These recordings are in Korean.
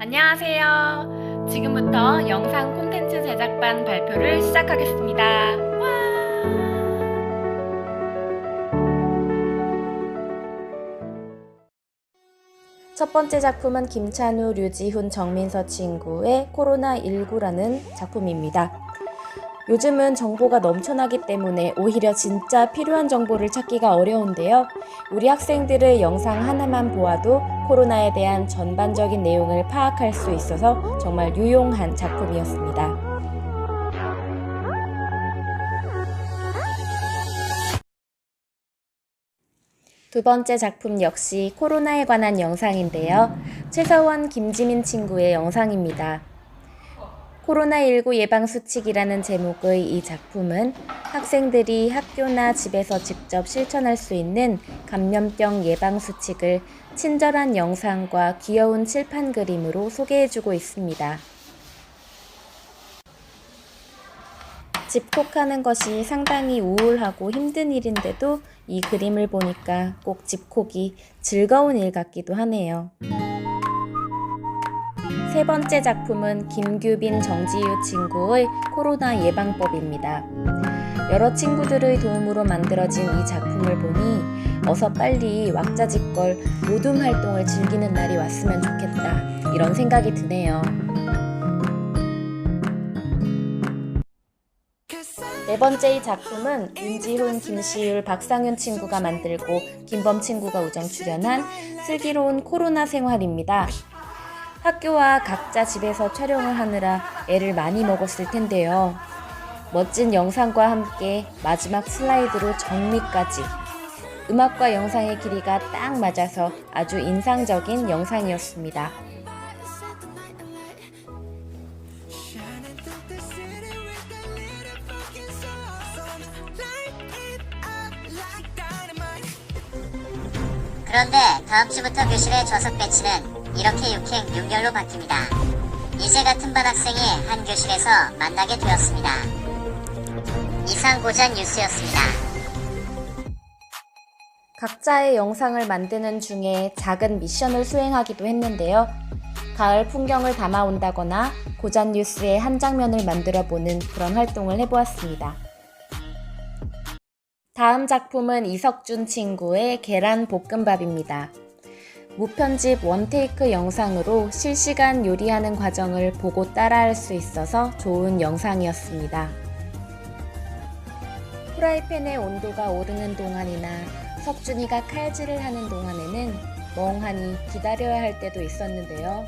안녕하세요. 지금부터 영상 콘텐츠 제작반 발표를 시작하겠습니다. 와! 첫 번째 작품은 김찬우, 류지훈, 정민서 친구의 코로나19라는 작품입니다. 요즘은 정보가 넘쳐나기 때문에 오히려 진짜 필요한 정보를 찾기가 어려운데요. 우리 학생들의 영상 하나만 보아도 코로나에 대한 전반적인 내용을 파악할 수 있어서 정말 유용한 작품이었습니다. 두 번째 작품 역시 코로나에 관한 영상인데요. 최서원, 김지민 친구의 영상입니다. 코로나19 예방수칙이라는 제목의 이 작품은 학생들이 학교나 집에서 직접 실천할 수 있는 감염병 예방수칙을 친절한 영상과 귀여운 칠판 그림으로 소개해주고 있습니다. 집콕하는 것이 상당히 우울하고 힘든 일인데도 이 그림을 보니까 꼭 집콕이 즐거운 일 같기도 하네요. 세 번째 작품은 김규빈 정지유 친구의 코로나 예방법입니다. 여러 친구들의 도움으로 만들어진 이 작품을 보니 어서 빨리 왁자지껄 모둠 활동을 즐기는 날이 왔으면 좋겠다 이런 생각이 드네요. 네 번째의 작품은 윤지훈, 김시율, 박상윤 친구가 만들고 김범 친구가 우정 출연한 슬기로운 코로나 생활입니다. 학교와 각자 집에서 촬영을 하느라 애를 많이 먹었을 텐데요. 멋진 영상과 함께 마지막 슬라이드로 정리까지 음악과 영상의 길이가 딱 맞아서 아주 인상적인 영상이었습니다. 그런데 다음 주부터 교실의 좌석 배치는 이렇게 6행 6열로 바뀝니다. 이제 같은 반 학생이 한 교실에서 만나게 되었습니다. 이상 고전 뉴스였습니다. 각자의 영상을 만드는 중에 작은 미션을 수행하기도 했는데요. 가을 풍경을 담아온다거나 고전 뉴스의 한 장면을 만들어 보는 그런 활동을 해보았습니다. 다음 작품은 이석준 친구의 계란 볶음밥입니다. 무편집 원테이크 영상으로 실시간 요리하는 과정을 보고 따라할 수 있어서 좋은 영상이었습니다. 프라이팬의 온도가 오르는 동안이나 석준이가 칼질을 하는 동안에는 멍하니 기다려야 할 때도 있었는데요.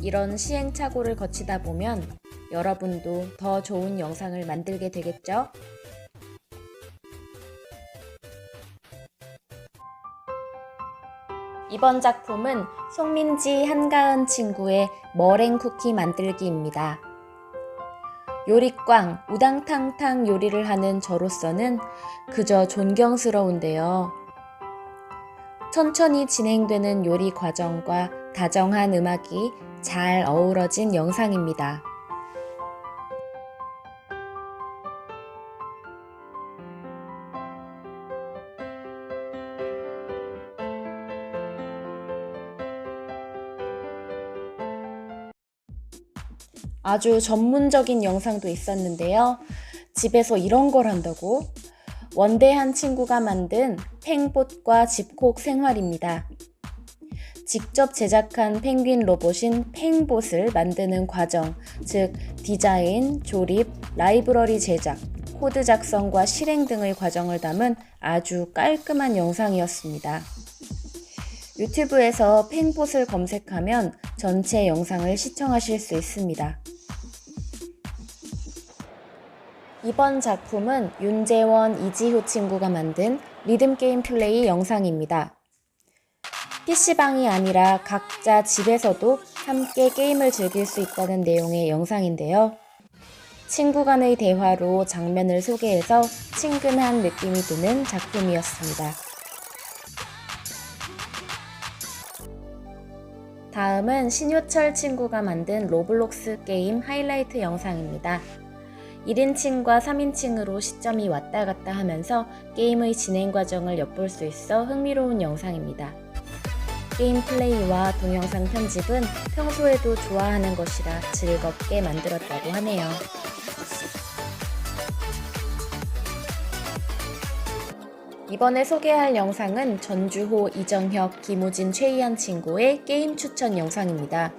이런 시행착오를 거치다 보면 여러분도 더 좋은 영상을 만들게 되겠죠? 이번 작품은 송민지 한가은 친구의 머랭 쿠키 만들기입니다. 요리꽝, 우당탕탕 요리를 하는 저로서는 그저 존경스러운데요. 천천히 진행되는 요리 과정과 다정한 음악이 잘 어우러진 영상입니다. 아주 전문적인 영상도 있었는데요. 집에서 이런 걸 한다고? 원대한 친구가 만든 팽봇과 집콕 생활입니다. 직접 제작한 펭귄 로봇인 팽봇을 만드는 과정, 즉 디자인, 조립, 라이브러리 제작, 코드 작성과 실행 등의 과정을 담은 아주 깔끔한 영상이었습니다. 유튜브에서 팽봇을 검색하면 전체 영상을 시청하실 수 있습니다. 이번 작품은 윤재원, 이지효 친구가 만든 리듬게임 플레이 영상입니다. PC방이 아니라 각자 집에서도 함께 게임을 즐길 수 있다는 내용의 영상인데요. 친구 간의 대화로 장면을 소개해서 친근한 느낌이 드는 작품이었습니다. 다음은 신효철 친구가 만든 로블록스 게임 하이라이트 영상입니다. 1인칭과 3인칭으로 시점이 왔다 갔다 하면서 게임의 진행 과정을 엿볼 수 있어 흥미로운 영상입니다. 게임 플레이와 동영상 편집은 평소에도 좋아하는 것이라 즐겁게 만들었다고 하네요. 이번에 소개할 영상은 전주호, 이정혁, 김우진, 최희연 친구의 게임 추천 영상입니다.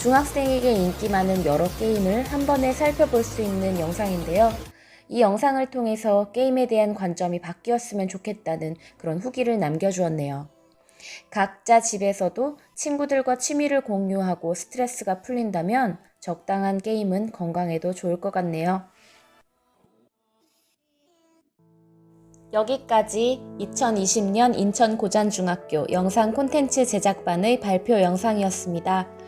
중학생에게 인기 많은 여러 게임을 한 번에 살펴볼 수 있는 영상인데요. 이 영상을 통해서 게임에 대한 관점이 바뀌었으면 좋겠다는 그런 후기를 남겨주었네요. 각자 집에서도 친구들과 취미를 공유하고 스트레스가 풀린다면 적당한 게임은 건강에도 좋을 것 같네요. 여기까지 2020년 인천 고잔중학교 영상 콘텐츠 제작반의 발표 영상이었습니다.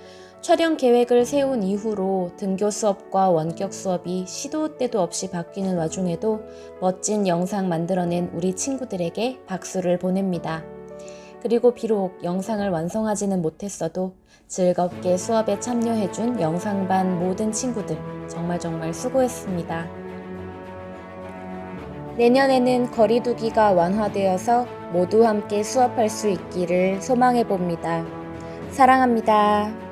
촬영 계획을 세운 이후로 등교 수업과 원격 수업이 시도 때도 없이 바뀌는 와중에도 멋진 영상 만들어낸 우리 친구들에게 박수를 보냅니다. 그리고 비록 영상을 완성하지는 못했어도 즐겁게 수업에 참여해준 영상반 모든 친구들 정말 정말 수고했습니다. 내년에는 거리두기가 완화되어서 모두 함께 수업할 수 있기를 소망해 봅니다. 사랑합니다.